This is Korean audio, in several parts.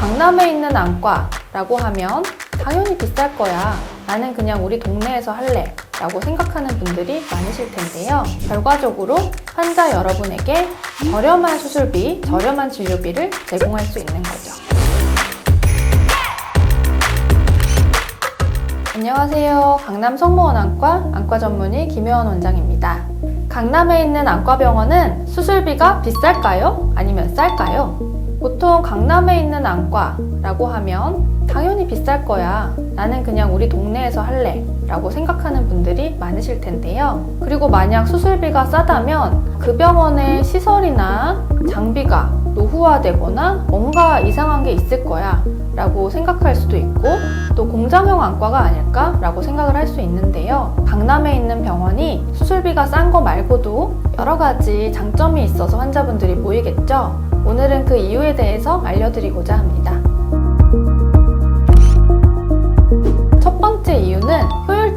강남에 있는 안과라고 하면 당연히 비쌀 거야. 나는 그냥 우리 동네에서 할래. 라고 생각하는 분들이 많으실 텐데요. 결과적으로 환자 여러분에게 저렴한 수술비, 저렴한 진료비를 제공할 수 있는 거죠. 안녕하세요. 강남 성모원 안과 안과 전문의 김혜원 원장입니다. 강남에 있는 안과병원은 수술비가 비쌀까요? 아니면 쌀까요? 보통 강남에 있는 안과라고 하면 당연히 비쌀 거야. 나는 그냥 우리 동네에서 할래. 라고 생각하는 분들이 많으실 텐데요. 그리고 만약 수술비가 싸다면 그 병원의 시설이나 장비가 노후화되거나 뭔가 이상한 게 있을 거야. 라고 생각할 수도 있고 또 공장형 안과가 아닐까? 라고 생각을 할 수 있는데요. 강남에 있는 병원이 수술비가 싼 거 말고도 여러 가지 장점이 있어서 환자분들이 모이겠죠. 오늘은 그 이유에 대해서 알려드리고자 합니다.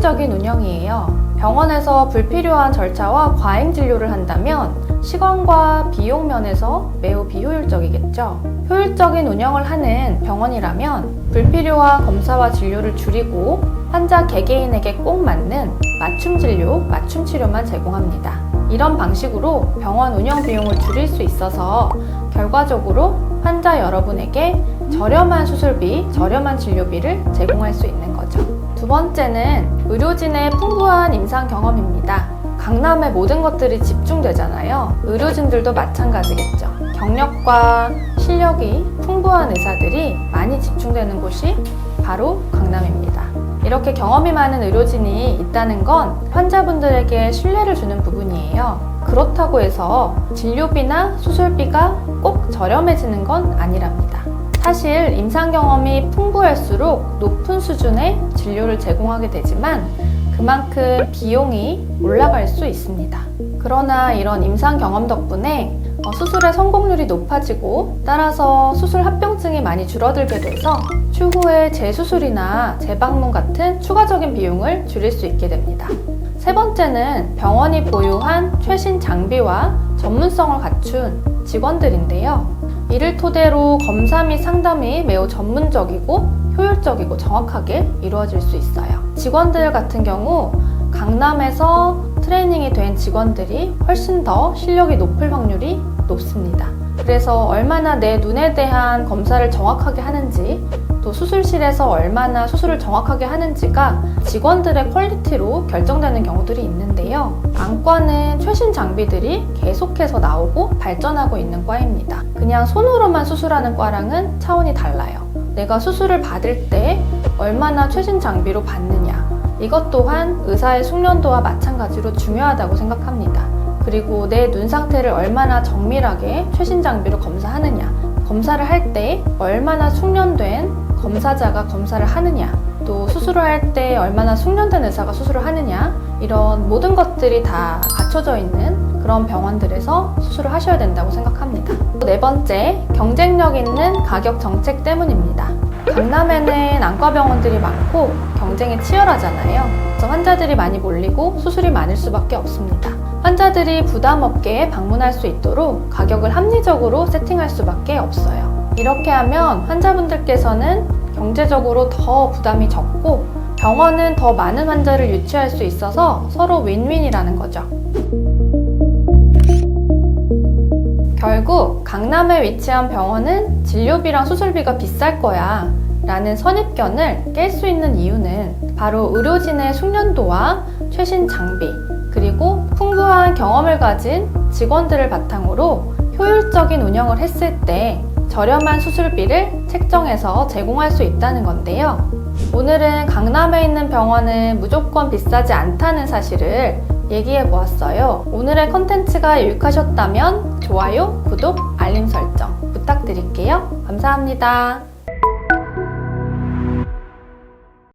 효율적인 운영이에요. 병원에서 불필요한 절차와 과잉 진료를 한다면 시간과 비용 면에서 매우 비효율적이겠죠. 효율적인 운영을 하는 병원이라면 불필요한 검사와 진료를 줄이고 환자 개개인에게 꼭 맞는 맞춤 진료, 맞춤 치료만 제공합니다. 이런 방식으로 병원 운영 비용을 줄일 수 있어서 결과적으로 환자 여러분에게 저렴한 수술비, 저렴한 진료비를 제공할 수 있는 거죠. 두 번째는 의료진의 풍부한 임상 경험입니다. 강남에 모든 것들이 집중되잖아요. 의료진들도 마찬가지겠죠. 경력과 실력이 풍부한 의사들이 많이 집중되는 곳이 바로 강남입니다. 이렇게 경험이 많은 의료진이 있다는 건 환자분들에게 신뢰를 주는 부분이에요. 그렇다고 해서 진료비나 수술비가 꼭 저렴해지는 건 아니랍니다. 사실 임상 경험이 풍부할수록 높은 수준의 진료를 제공하게 되지만 그만큼 비용이 올라갈 수 있습니다. 그러나 이런 임상 경험 덕분에 어, 수술의 성공률이 높아지고 따라서 수술 합병증이 많이 줄어들게 돼서 추후에 재수술이나 재방문 같은 추가적인 비용을 줄일 수 있게 됩니다. 세 번째는 병원이 보유한 최신 장비와 전문성을 갖춘 직원들인데요. 이를 토대로 검사 및 상담이 매우 전문적이고 효율적이고 정확하게 이루어질 수 있어요. 직원들 같은 경우 강남에서 트레이닝이 된 직원들이 훨씬 더 실력이 높을 확률이 높습니다. 그래서 얼마나 내 눈에 대한 검사를 정확하게 하는지 또 수술실에서 얼마나 수술을 정확하게 하는지가 직원들의 퀄리티로 결정되는 경우들이 있는데요. 안과는 최신 장비들이 계속해서 나오고 발전하고 있는 과입니다. 그냥 손으로만 수술하는 과랑은 차원이 달라요. 내가 수술을 받을 때 얼마나 최신 장비로 받느냐. 이것 또한 의사의 숙련도와 마찬가지로 중요하다고 생각합니다. 그리고 내 눈 상태를 얼마나 정밀하게 최신 장비로 검사하느냐. 검사를 할 때 얼마나 숙련된 검사자가 검사를 하느냐. 또 수술을 할 때 얼마나 숙련된 의사가 수술을 하느냐. 이런 모든 것들이 다 갖춰져 있는 그런 병원들에서 수술을 하셔야 된다고 생각합니다. 네 번째, 경쟁력 있는 가격 정책 때문입니다. 강남에는 안과병원들이 많고 경쟁이 치열하잖아요. 그래서 환자들이 많이 몰리고 수술이 많을 수밖에 없습니다. 환자들이 부담 없게 방문할 수 있도록 가격을 합리적으로 세팅할 수밖에 없어요. 이렇게 하면 환자분들께서는 경제적으로 더 부담이 적고 병원은 더 많은 환자를 유치할 수 있어서 서로 윈윈이라는 거죠. 결국 강남에 위치한 병원은 진료비랑 수술비가 비쌀 거야 라는 선입견을 깰 수 있는 이유는 바로 의료진의 숙련도와 최신 장비 경험을 가진 직원들을 바탕으로 효율적인 운영을 했을 때 저렴한 수술비를 책정해서 제공할 수 있다는 건데요. 오늘은 강남에 있는 병원은 무조건 비싸지 않다는 사실을 얘기해 보았어요. 오늘의 컨텐츠가 유익하셨다면 좋아요, 구독, 알림 설정 부탁드릴게요. 감사합니다.